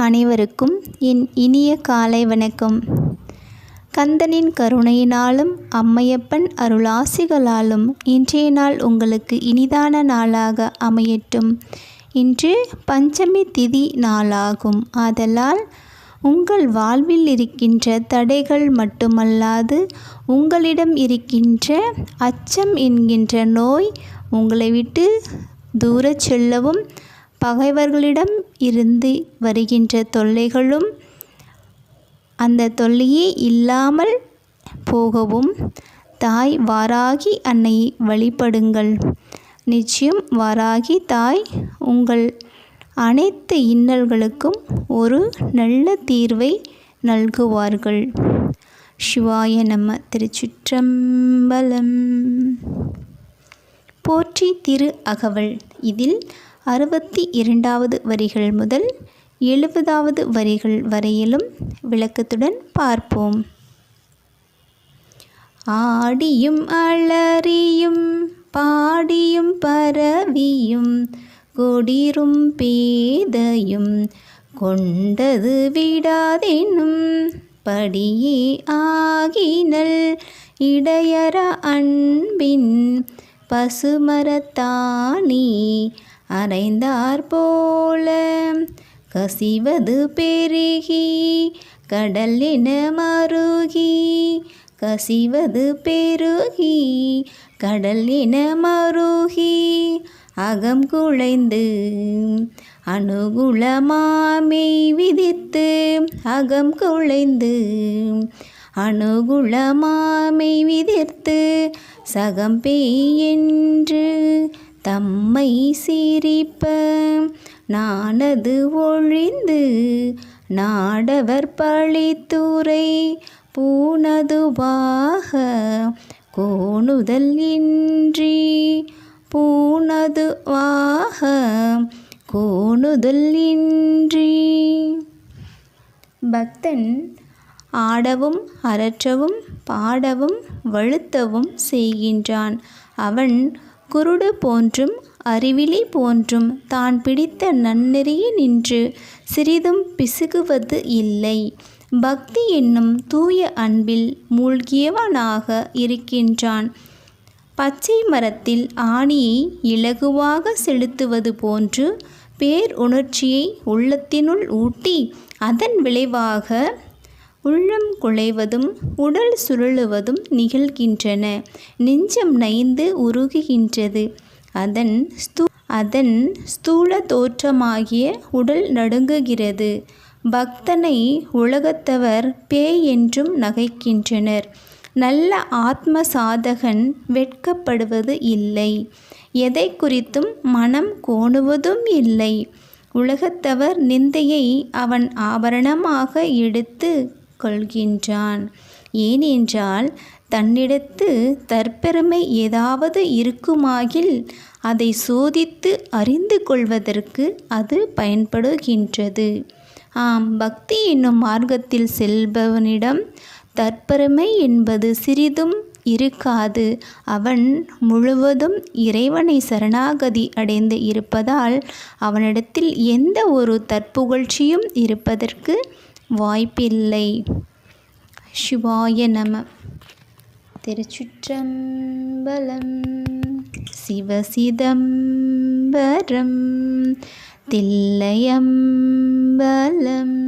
அனைவருக்கும் என் இனிய காலை வணக்கம். கந்தனின் கருணையினாலும் அம்மையப்பன் அருளாசிகளாலும் இன்றைய நாள் உங்களுக்கு இனிதான நாளாக அமையட்டும். இன்று பஞ்சமி திதி நாளாகும். ஆதலால் உங்கள் வாழ்வில் இருக்கின்ற தடைகள் மட்டுமல்லாது உங்களிடம் இருக்கின்ற அச்சம் என்கின்ற நோய் உங்களை விட்டு தூரச் செல்லவும் பகைவர்களிடம் இருந்து வருகின்ற தொல்லைகளும் அந்த தொல்லையே இல்லாமல் போகவும் தாய் வாராகி அன்னையை வழிபடுங்கள். நிச்சயம் வாராகி தாய் உங்கள் அனைத்து இன்னல்களுக்கும் ஒரு நல்ல தீர்வை நல்குவார்கள். சிவாய நம்ம திருச்சிற்றம்பலம். போற்றி திரு அகவல். இதில் அறுபத்தி இரண்டாவது வரிகள் முதல் எழுபதாவது வரிகள் வரையிலும் விளக்கத்துடன் பார்ப்போம். ஆடியும் அலறியும் பாடியும் பரவியும் கொடிரும் பேதையும் கொண்டது விடாதெனும் படியே ஆகினல் இடையற அன்பின் பசுமரத்தானி அரைந்தார் போல. கசிவது பெருகி கடல் என மருகி. கசிவது பெருகி கடல் என மருகி. அகம் குழைந்து அணுகுளமாமை விதித்து அகம் குழைந்து. அணுகுளமாமை விதிர்த்து சகம்பே என்று தம்மை சிரிப்ப நானது ஒழிந்து நாடவர் பழித்துறை பூனதுவாக கோணுதல் இன்றி பூனதுவாக கோணுதல் இன்றி பக்தன் ஆடவும் அரற்றவும் பாடவும் வழுத்தவும் செய்கின்றான். அவன் குருடு போன்றும் அறிவிலி போன்றும் தான் பிடித்த நன்னெறிய நின்று சிறிதும் பிசுகுவது இல்லை. பக்தி என்னும் தூய அன்பில் மூழ்கியவனாக இருக்கின்றான். பச்சை மரத்தில் ஆணியை இலகுவாக செலுத்துவது போன்று பேர் உணர்ச்சியை உள்ளத்தினுள் ஊட்டி அதன் விளைவாக உள்ளம் குலைவதும் உடல் சுருளுவதும் நிகழ்கின்றன. நெஞ்சம் நைந்து உருகுகின்றது. அதன் ஸ்தூ அதன் ஸ்தூல தோற்றமாகிய உடல் நடுங்குகிறது. பக்தனை உலகத்தவர் பேய் என்றும் நகைக்கின்றனர். நல்ல ஆத்ம சாதகன் வெட்கப்படுவது இல்லை. எதை குறித்தும் மனம் கோணுவதும் இல்லை. உலகத்தவர் நிந்தையை அவன் ஆபரணமாக எடுத்து கொள்கின்றான். ஏனென்றால் தன்னிடத்து தற்பெருமை ஏதாவது இருக்குமாகில் அதை சோதித்து அறிந்து கொள்வதற்கு அது பயன்படுகின்றது. ஆம் பக்தி என்னும் மார்க்கத்தில் செல்பவனிடம் தற்பெருமை என்பது சிறிதும் இருக்காது. அவன் முழுவதும் இறைவனை சரணாகதி அடைந்து இருப்பதால் அவனிடத்தில் எந்த ஒரு தற்புகழ்ச்சியும் இருப்பதற்கு வாய்ப்பில்லை. சிவாய நம. திருச்சுற்றம்பலம் சிவசிதம்பரம் தில்லையம்பலம்.